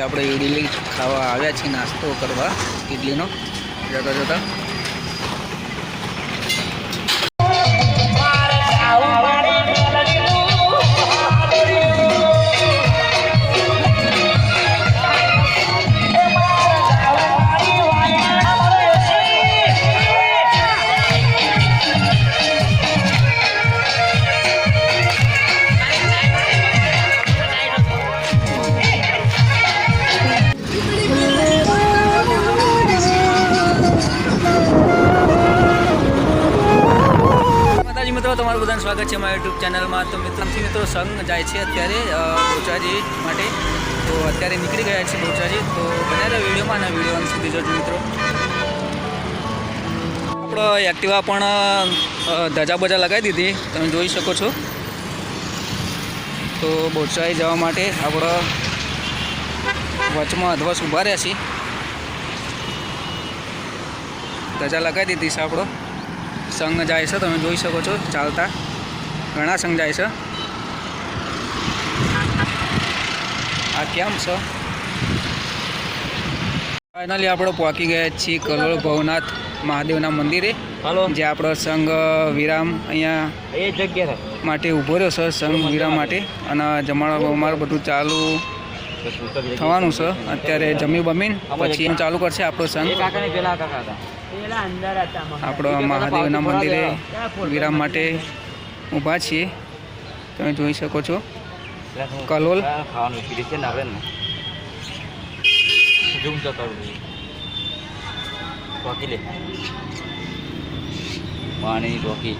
આપણે ઇડલી ખાવા આવ્યા છીએ નાસ્તો કરવા ઇડલીનો જતા જતા. સ્વાગત છે મારા યુટ્યુબ ચેનલમાં. તો મિત્રોથી મિત્રો, સંઘ જાય છે અત્યારે બોચાજી માટે. તો અત્યારે નીકળી ગયા છે બોચાજી તો બધા વિડીયોમાં અને વીડિયો અંત સુધી જોજો મિત્રો. આપણો એક્ટિવા પણ ધજા બજા લગાવી દીધી. તમે જોઈ શકો છો. તો બોચાઈ જવા માટે આપણો વચમાં અધવસ ઊભા રહ્યા છીએ. ધજા લગાવી દીધી છે આપણો સંઘ જાય છે, તમે જોઈ શકો છો, ચાલતા. ઘણા સંઘ જાય છે. આ કેમ છે? ફાઇનલી આપણે પહોંચી ગયા છીએ કલોલ ભવનાથ મહાદેવના મંદિરે હાલો. જે આપણો સંઘ વિરામ અહીંયા એ જગ્યા માટે ઊભો રહ્યો છે સંઘ વિરામ માટે. અને જમાડો અમારું બધું ચાલુ થવાનું છે. અત્યારે જમી બમીન પછી ચાલુ કરશે આપણો સંઘ. એ કાકા ને પેલા કાકા હતા. પેલા અંદર હતા આપણો મહાદેવના મંદિરે વિરામ માટે ઊભા છીએ. તમે જોઈ શકો છો. કલોલ. પાણી રોકી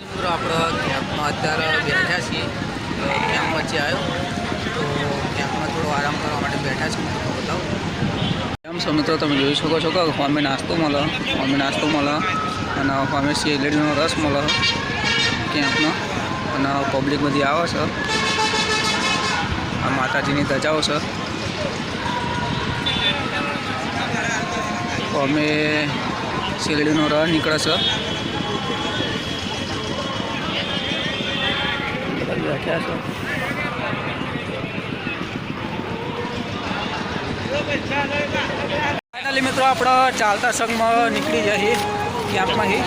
મિત્રો આપણે કેમ્પમાં અત્યારે બેઠા છીએ. કેમ્પ વચ્ચે આવ્યો. તો કેમ્પમાં થોડો આરામ કરવા માટે બેઠા છીએ. મિત્રો બતાવું. કેમ છો મિત્રો? તમે જોઈ શકો છો કે હોમે નાસ્તો મળે. હોમે નાસ્તો મળે. અને હોમે શેરડીનો રસ મળે કેમ્પમાં અને પબ્લિક બધી આવે છે. આ માતાજીની ધજાઓ છે. અમે શેરડીનો રસ નીકળે છે. બેઠ્યા છે. ફાઇનલી મિત્રો, આપણે ચાલતા સંઘમાં નીકળી જઈએ. છીએ કેમ્પમાંથી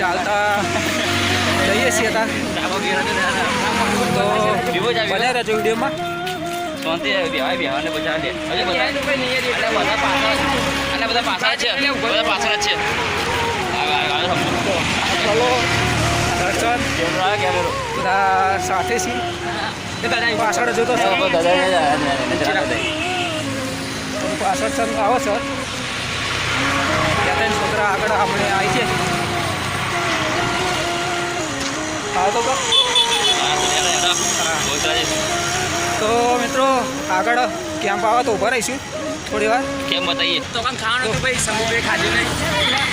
ચાલતા જઈએ છીએ હતા તો ભલે રહેજો વિડીયોમાં. શાંતિ બેહાય બેહાને બચા લે બધા એટલે બધા? પાછળ. અને બધા પાછળ છે? બધા પાછળ છે? ચલો. દર્શન. કેમેરો બધા સાથે છીએ. પાછળ જોતો પાછળ સર આવો સર. આગળ આપણે આવી છે તો તો મિત્રો આગળ કેમ્પ આવે તો ઊભા રહીશું થોડી વાર. કેમ બતાવીએ? તો કામ ખાવાનું હતું ભાઈ સમુદ્ર ખાધું નહીં.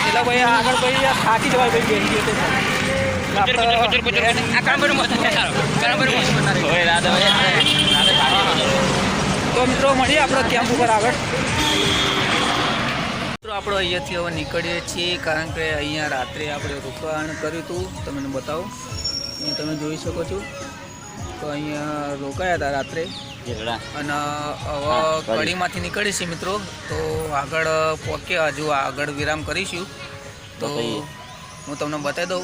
એટલે ભાઈ આગળ ભાઈ થાકી જવાય ભાઈ બેસી ગયો તો. મિત્રો મળીએ આપણે કેમ્પ ઉપર આગળ. મિત્રો આપણે અહીંયાથી હવે નીકળીએ છીએ કારણ કે અહીંયા રાત્રે આપણે રોકાણ કર્યું હતું. તમને બતાવો. તમે જોઈ શકો છો. તો અહીંયા રોકાયા હતા રાત્રે. અને હવે કડીમાંથી નીકળીએ છીએ મિત્રો. તો આગળ પહોંચ્યા હજુ આગળ વિરામ કરીશું. તો હું તમને બતાવી દઉં.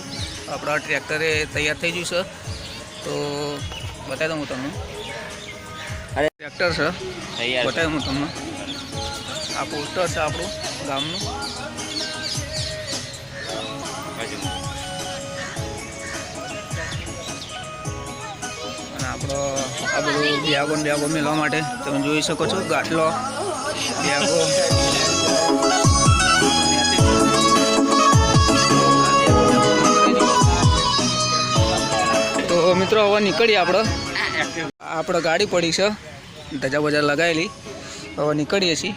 આપણા ટ્રેક્ટરે તૈયાર થઈ ગયું છે. તો બતાવી દઉં હું તમને. ટ્રેક્ટર છે. બતાવી. હું તમને. આ પોસ્ટર છે આપણું. ગામનું. અને આપણો આ બધું બ્યાગો ને બ્યાગો મેળવા માટે તમે જોઈ શકો છો ગાટલો બ્યાગો તો મિત્રો હવે નીકળીએ આપણે. આપણે ગાડી પડી છે ધજા બજા લગાવેલી હવે નીકળીએ છીએ.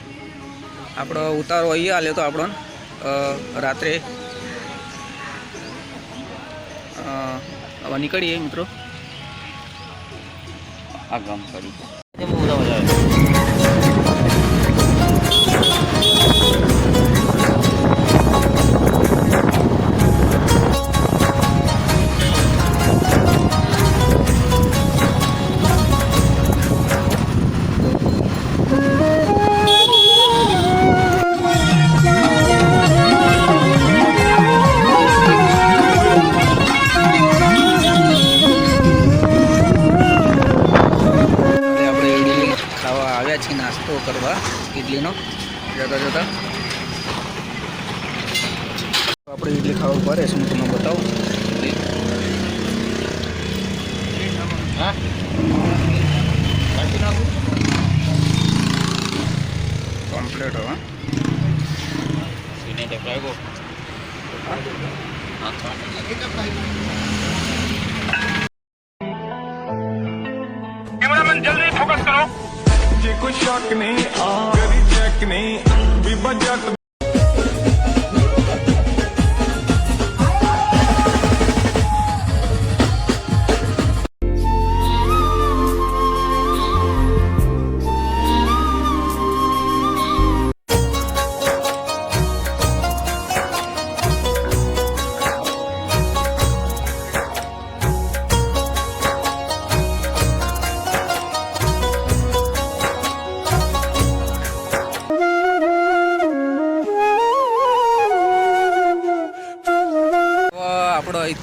આપણો ઉતારો અહીંયા આલ્યો તો આપણો રાત્રે. હવે નીકળીએ મિત્રો. આ ગામ પડી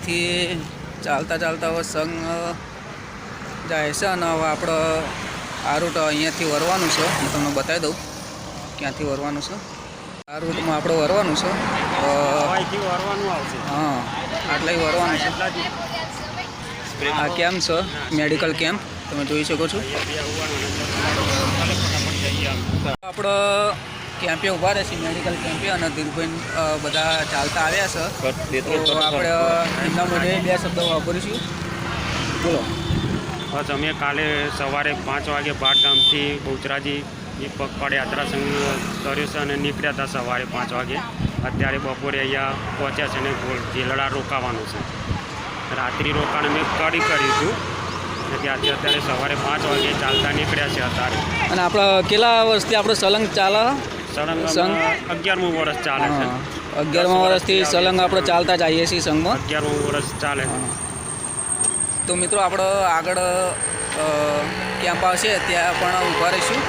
અહીંથી ચાલતા ચાલતા હવે સંઘ જાય છે અને હવે આપણે આ રૂટ અહીંયાથી વરવાનું છે. હું તમને બતાવી દઉં ક્યાંથી વરવાનું છે. આ રૂટમાં આપણે વરવાનું છે. હા આટલા વરવાનું છે. આ કેમ્પ છે? મેડિકલ કેમ્પ તમે જોઈ શકો છો. આપણે કેમ્પે ઊભા રહેશે મેડિકલ કેમ્પે અને ધીરુભાઈ બધા ચાલતા આવ્યા છે. તો આપણે એમના મોઢે બે શબ્દો વાપરીશું બોલો. બસ અમે કાલે સવારે પાંચ વાગે ભાટ ગામથી બહુચરાજી એ પગપાળ યાત્રા સંઘ કર્યો છે અને નીકળ્યા હતા સવારે પાંચ વાગે. અત્યારે બપોરે અહીંયા પહોંચ્યા છે અને ગોળ જેલડા રોકાવાનું છે. રાત્રિ રોકાણ અમે કડી કર્યું હતું અને ત્યાંથી અત્યારે સવારે પાંચ વાગે ચાલતા નીકળ્યા છે અત્યારે. અને આપણે કેટલા વર્ષથી આપણે સલંગ ચાલે? સંઘ? અગિયારમું વર્ષ ચાલે છે. અગિયારમા વર્ષથી સલંગ આપણે ચાલતા જઈએ છીએ સંઘમાં? અગિયારમું વર્ષ ચાલે છે. તો મિત્રો આપણે આગળ કેમ્પ આવશે ત્યાં પણ ઊભા રહીશું.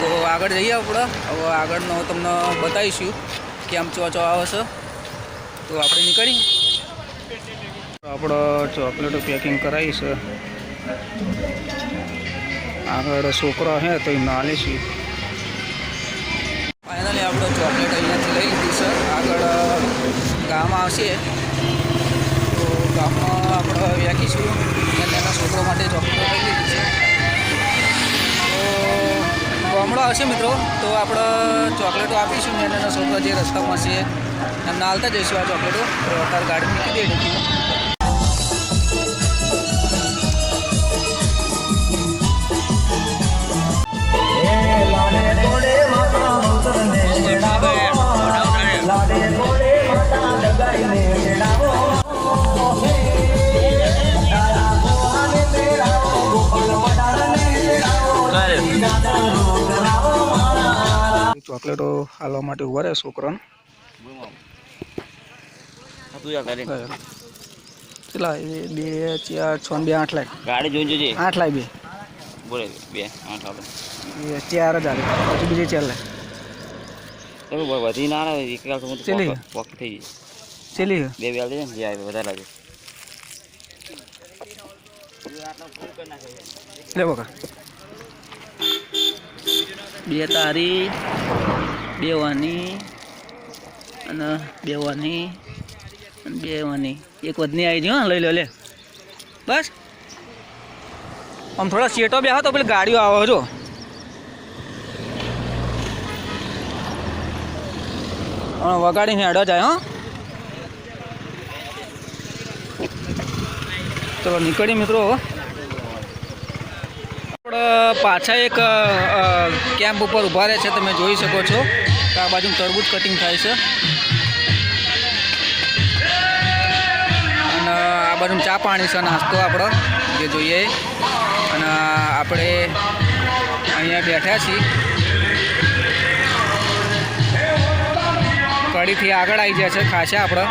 તો આગળ જઈએ આપણે. હવે આગળનો તમને બતાવીશું કેમ્પ ચો ચો આવે છે. તો આપણે નીકળી આપણે ચોકલેટો પેકિંગ કરાવી છે. આગળ છોકરા હે તો એમને આલીશું ફાઇનલી આપણે ચોકલેટ અહીંયાથી લઈ લીધી છે. આગળ ગામ આવશે. તો ગામમાં આપણે વ્યાખીશું અને એના છોકરો માટે ચોકલેટ લઈ લીધી છે. તો ગામડો હશે મિત્રો. તો આપણે ચોકલેટો આપીશું ને એના છોકરા જે રસ્તામાં છે, એમને હાલતા જઈશું આ ચોકલેટો. તો અત્યારે ગાડી મૂકી દે ચોકલેટો હાલવા માટે ઊભા રહે છોકરાને. કેટલા એ બે ચાર છ બે આઠ લાખ ગાડી જોઈ જોજે. આઠ લાખ બે. બોલે બે આઠ એ ચાર જ આવે પછી બીજી ચાર લાખ તમે વધી ના આવે એક તો ચલી. થઈ જઈશ ચેલી બે બે આવજે ને જે આવે વધારે લાગે. લે બકા. બે તારી, બે વાની, અને બે વાની, અને બે એક વધની આવી હા લઈ લો, લે. બસ. આમ થોડા સીટો બે તો પેલી ગાડીઓ આવો જો વગાડીને હેડો જાય, હો. ચલો નીકળી મિત્રો આપણે પાછા એક કેમ્પ ઉપર ઊભા રહે છે, તમે જોઈ શકો છો. આ બાજુ તરબૂચ કટિંગ થાય છે. અને આ બાજુ ચા પાણી છે, નાસ્તો આપણો, જે જોઈએ. અને આપણે અહીંયા બેઠા છીએ. કડીથી આગળ આવી જાય છે ખાસા આપણે.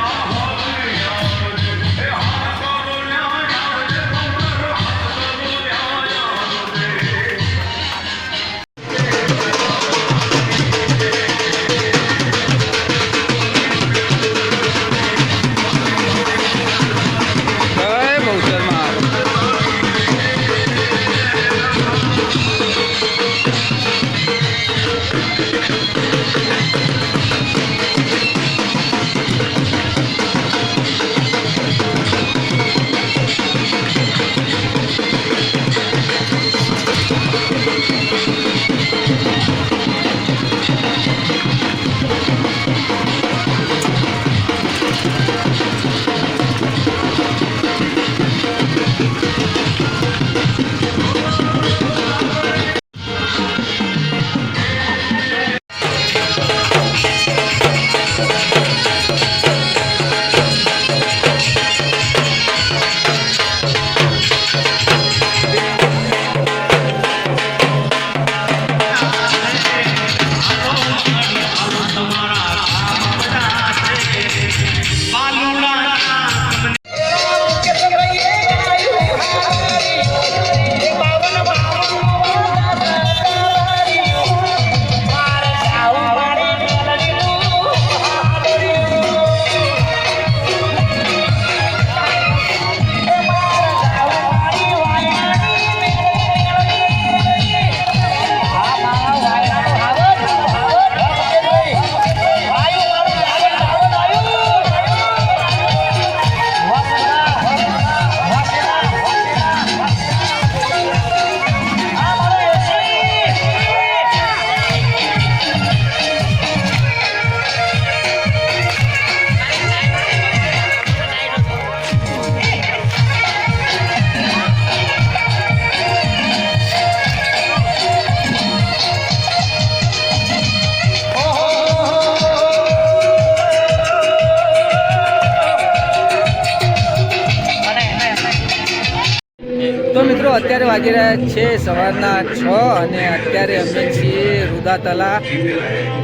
વાગી રહ્યા છે, સવારના છ અને અત્યારે અમે છીએ રુદાતલા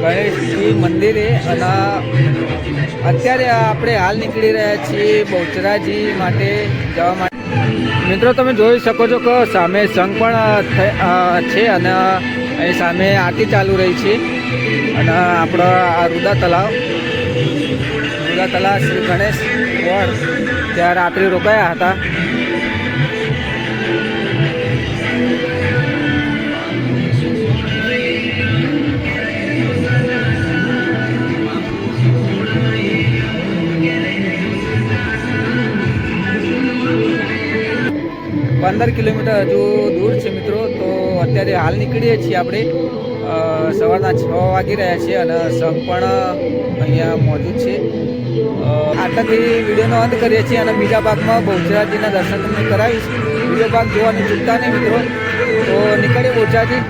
ગણેશજી મંદિરે અને અત્યારે આપણે હાલ નીકળી રહ્યા છીએ બહુચરાજી માટે જવા માટે. મિત્રો, તમે જોઈ શકો છો કે સામે સંઘ પણ છે અને અહીં સામે આરતી ચાલુ રહી છે. અને આપણો આ રુદા તલાવ રુદા તલાવ શ્રી ગણેશ વડ ત્યાં રાત્રે રોકાયા હતા. પંદર કિલોમીટર હજુ દૂર છે મિત્રો, તો અત્યારે હાલ નીકળીએ છીએ આપણે. સવારના છ વાગી રહ્યા છે અને સબ પણ અહીંયા મોજૂદ છે. આટલાથી વિડીયોનો અંત કરીએ છીએ અને બીજા ભાગમાં બહુચરાજીના દર્શન તમને કરાવીશ. બીજો ભાગ જોવાનું ચૂકતા નહીં મિત્રો. તો નીકળીએ બહુચરાજી.